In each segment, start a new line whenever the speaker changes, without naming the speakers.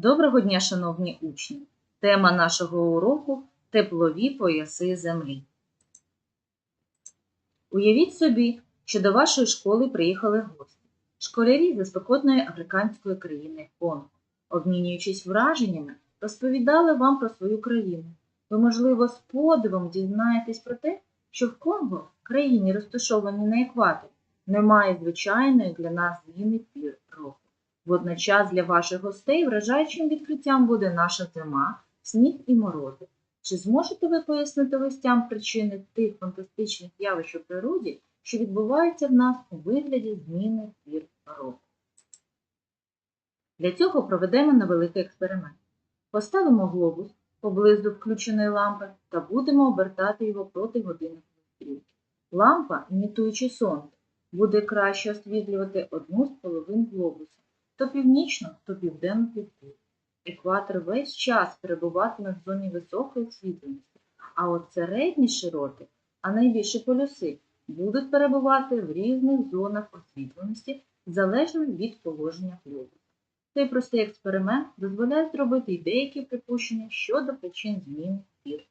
Доброго дня, шановні учні! Тема нашого уроку теплові пояси землі. Уявіть собі, що до вашої школи приїхали гості, школярі зі спекотної африканської країни Конго. Обмінюючись враженнями, розповідали вам про свою країну. Ви, можливо, з подивом дізнаєтесь про те, що в Конго, країні, розташованій на екваторі, немає звичайної для нас зміни пір року. Водночас для ваших гостей вражаючим відкриттям буде наша зима, сніг і морози. Чи зможете ви пояснити гостям причини тих фантастичних явищ у природі, що відбуваються в нас у вигляді зміни пір року? Для цього проведемо невеликий експеримент. Поставимо глобус поблизу включеної лампи та будемо обертати його проти годинникової стрілки. Лампа, імітуючи сонце, буде краще освітлювати одну з половин глобуса то північно, то південну півкулю. Екватор весь час перебуватиме в зоні високої освітленості, а от середні широти, а найбільші полюси, будуть перебувати в різних зонах освітленості залежно від положення глобуса. Цей простий експеримент дозволяє зробити й деякі припущення щодо причин змін пір.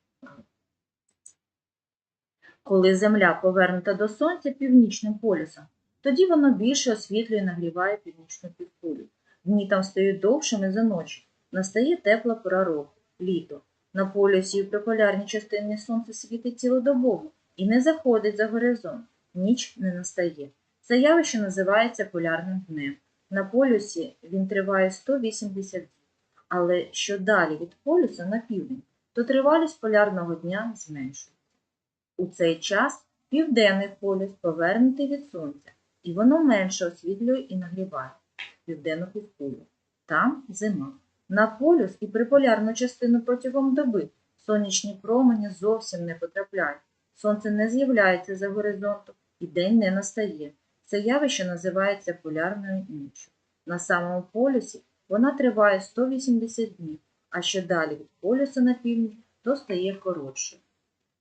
Коли Земля повернута до Сонця північним полюсом, тоді воно більше освітлює і нагріває північну півкулю. Дні там стають довшими за ночі. Настає тепла пора року, літо. На полюсі і в приполярній частині сонце світить цілодобово і не заходить за горизонт. Ніч не настає. Це явище називається полярним днем. На полюсі він триває 180 днів. Але що далі від полюса на південь, то тривалість полярного дня зменшується. У цей час південний полюс повернутий від сонця і воно менше освітлює і нагріває південну півкулю. Там зима. На полюс і приполярну частину протягом доби сонячні промені зовсім не потрапляють. Сонце не з'являється за горизонтом і день не настає. Це явище називається полярною ніччю. На самому полюсі вона триває 180 днів, а що далі від полюса на північ, то стає коротшою.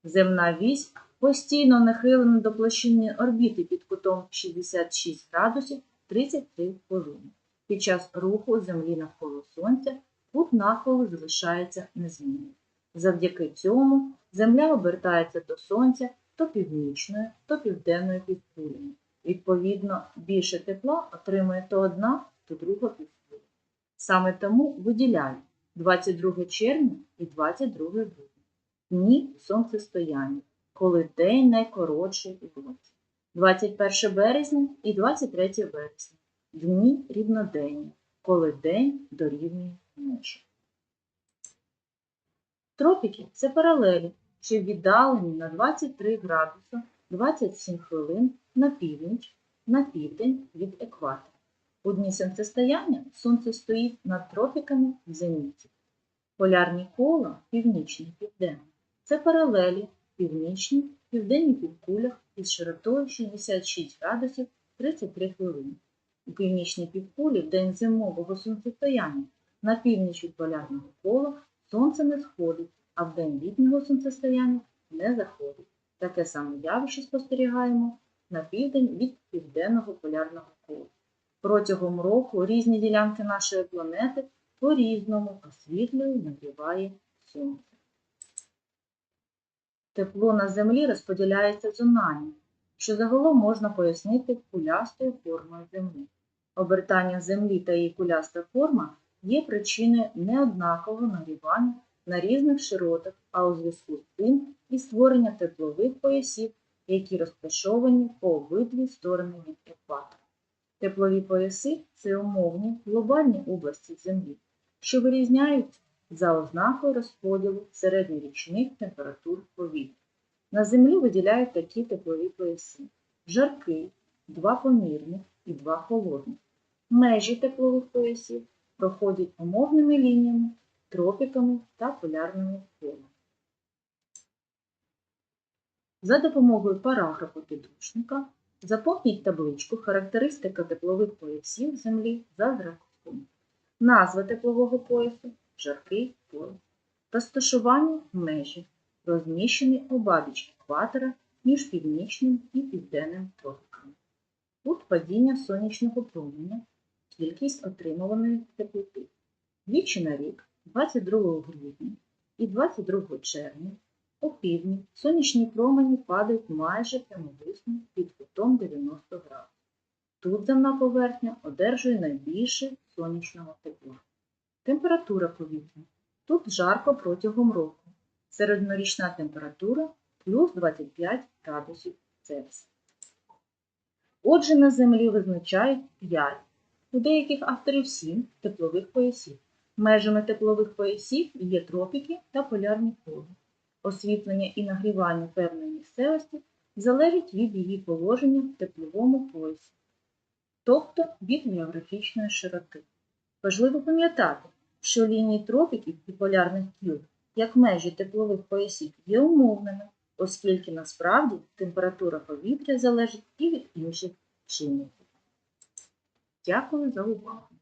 Земна вісь постійно нахилена до площини орбіти під кутом 66 градусів 33 хвилини. Під час руху Землі навколо Сонця кут нахилу залишається незмінним. Завдяки цьому Земля обертається до Сонця то північною, то південною півкулями. Відповідно, більше тепла отримує то одна, то друга півкуля. Саме тому виділяють 22 червня і 22 грудня дні сонцестояння коли день найкоротший у році. 21 березня і 23 вересня дні рівноденні, коли день дорівнює ночі. Тропіки це паралелі, що віддалені на 23 градуси 27 хвилин на північ, на південь від екватора. У дні сонцестояння сонце стоїть над тропіками в зеніті. Полярні кола північні і південні це паралелі, північній, південній півкулях із широтою 66 градусів 33 хвилини. У північній півкулі в день зимового сонцестояння на північ від полярного кола сонце не сходить, а в день літнього сонцестояння не заходить. Таке саме явище спостерігаємо на південь від південного полярного кола. Протягом року різні ділянки нашої планети по-різному освітлює і нагріває сонце. Тепло на землі розподіляється зонально, що загалом можна пояснити кулястою формою землі. Обертання землі та її куляста форма є причиною неоднакового нагрівання на різних широтах, а у зв'язку з цим і створення теплових поясів, які розташовані по обидві сторони від екватора. Теплові пояси це умовні глобальні області Землі, що вирізняються за ознакою розподілу середньорічних температур повітря. На землі виділяють такі теплові пояси: жаркий, два помірних і два холодних. Межі теплових поясів проходять умовними лініями, тропіками та полярними колами. За допомогою параграфу підручника заповніть табличку характеристика теплових поясів Землі за зразком. Назва теплового поясу жаркий пояс. Розташування межі, розміщений обабіч екватора між північним і південним тропіками. Кут падіння сонячного променя, кількість отримуваної теплоти. Двічі на рік, 22 грудня і 22 червня, у півдні сонячні промені падають майже прямовисно під кутом 90 градусів. Тут земна поверхня одержує найбільше сонячного тепла. Температура повітря. Тут жарко протягом року. Середньорічна температура плюс 25 градусів Цельсія. Отже, на Землі визначають 5, у деяких авторів 7 теплових поясів. Межами теплових поясів є тропіки та полярні коли. Освітлення і нагрівання певної місцевості залежить від її положення в тепловому поясі, тобто від географічної широти. Важливо пам'ятати, що лінії тропіків і полярних кіл, як межі теплових поясів, є умовними, оскільки насправді температура повітря залежить і від інших чинників. Дякую за увагу!